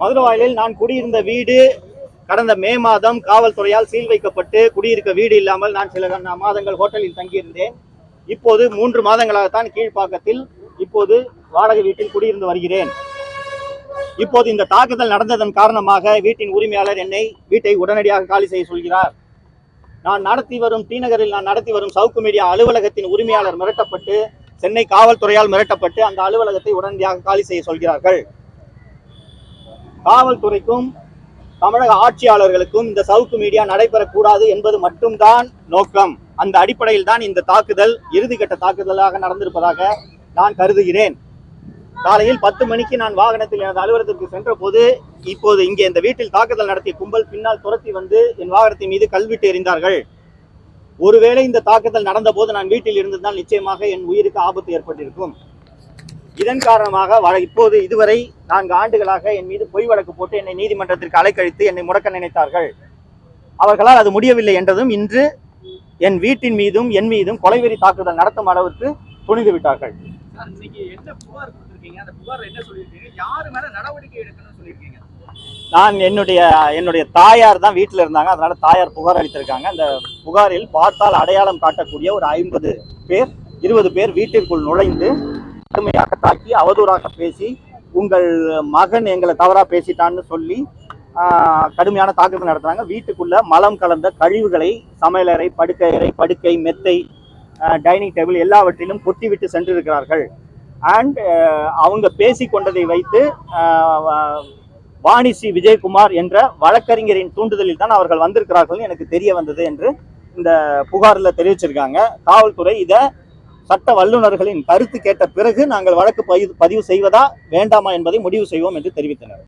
மதுரவாயலில் நான் குடியிருந்த வீடு கடந்த மே மாதம் காவல்துறையால் சீல் வைக்கப்பட்டு குடியிருக்க வீடு இல்லாமல் நான் சில மாதங்கள் ஹோட்டலில் தங்கியிருந்தேன். இப்போது மூன்று மாதங்களாகத்தான் கீழ்ப்பாக்கத்தில் இப்போது வாடகை வீட்டில் குடியிருந்து வருகிறேன். இப்போது இந்த தாக்குதல் நடந்ததன் காரணமாக வீட்டின் உரிமையாளர் என்னை வீட்டை உடனடியாக காலி செய்ய சொல்கிறார். நான் நடத்தி வரும் டிநகரில் நான் நடத்தி வரும் சவுக்கு மீடியா அலுவலகத்தின் உரிமையாளர் மிரட்டப்பட்டு சென்னை காவல்துறையால் மிரட்டப்பட்டு அந்த அலுவலகத்தை உடனடியாக காலி செய்ய சொல்கிறார்கள். காவல்துறைக்கும் தமிழக ஆட்சியாளர்களுக்கும் இந்த சவுக்கு மீடியா நடைபெறக்கூடாது என்பது மட்டும்தான் நோக்கம். அந்த அடிப்படையில் தான் இந்த தாக்குதல் இறுதிக்கட்ட தாக்குதலாக நடந்திருப்பதாக நான் கருதுகிறேன். காலையில் பத்து மணிக்கு நான் வாகனத்தில் எனது அலுவலகத்திற்கு சென்ற போது இப்போது இங்கே இந்த வீட்டில் தாக்குதல் நடத்திய கும்பல் பின்னால் துரத்தி வந்து என் வாகனத்தின் மீது கல்விட்டு எறிந்தார்கள். ஒருவேளை இந்த தாக்குதல் நடந்த போது நான் வீட்டில் இருந்திருந்தால் நிச்சயமாக என் உயிருக்கு ஆபத்து ஏற்பட்டிருக்கும். இதன் காரணமாக இப்போது இதுவரை நான்கு ஆண்டுகளாக என் மீது பொய் வழக்கு போட்டு என்னை நீதிமன்றத்திற்கு அலைக்கழித்து என்னை முடக்க நினைத்தார்கள். அவர்களால் அது முடியவில்லை என்றதும் இன்று என் வீட்டின் மீதும் என் மீதும் கொலைவெறி தாக்குதல் நடத்தும் அளவுக்கு துணிந்து விட்டார்கள். நான் என்னுடைய என்னுடைய தாயார் தான் வீட்டில் இருந்தாங்க. அதனால தாயார் புகார் அளித்திருக்காங்க. அந்த புகாரில் பார்த்தால் அடையாளம் காட்டக்கூடிய ஒரு ஐம்பது பேர் இருபது பேர் வீட்டிற்குள் நுழைந்து கடுமையாக தாக்கி அவதூறாக பேசி உங்கள் மகன் எங்களை தவறா பேசிட்டான்னு சொல்லி கடுமையான தாக்குதல் நடத்துறாங்க. வீட்டுக்குள்ள மலம் கலந்த கழிவுகளை சமையலறை படுக்கை அறை படுக்கை மெத்தை டைனிங் டேபிள் எல்லாவற்றிலும் கொட்டிவிட்டு சென்றிருக்கிறார்கள். அண்ட் அவங்க பேசி கொண்டதை வைத்து வாணிசி விஜயகுமார் என்ற வழக்கறிஞரின் தூண்டுதலில் தான் அவர்கள் வந்திருக்கிறார்கள் எனக்கு தெரிய வந்தது என்று இந்த புகாரில் தெரிவிச்சிருக்காங்க. காவல்துறை இதை சட்ட வல்லுநர்களின் கருத்து கேட்ட பிறகு நாங்கள் வழக்கு பதிவு பதிவு செய்வதா வேண்டாமா என்பதை முடிவு செய்வோம் என்று தெரிவித்தனர்.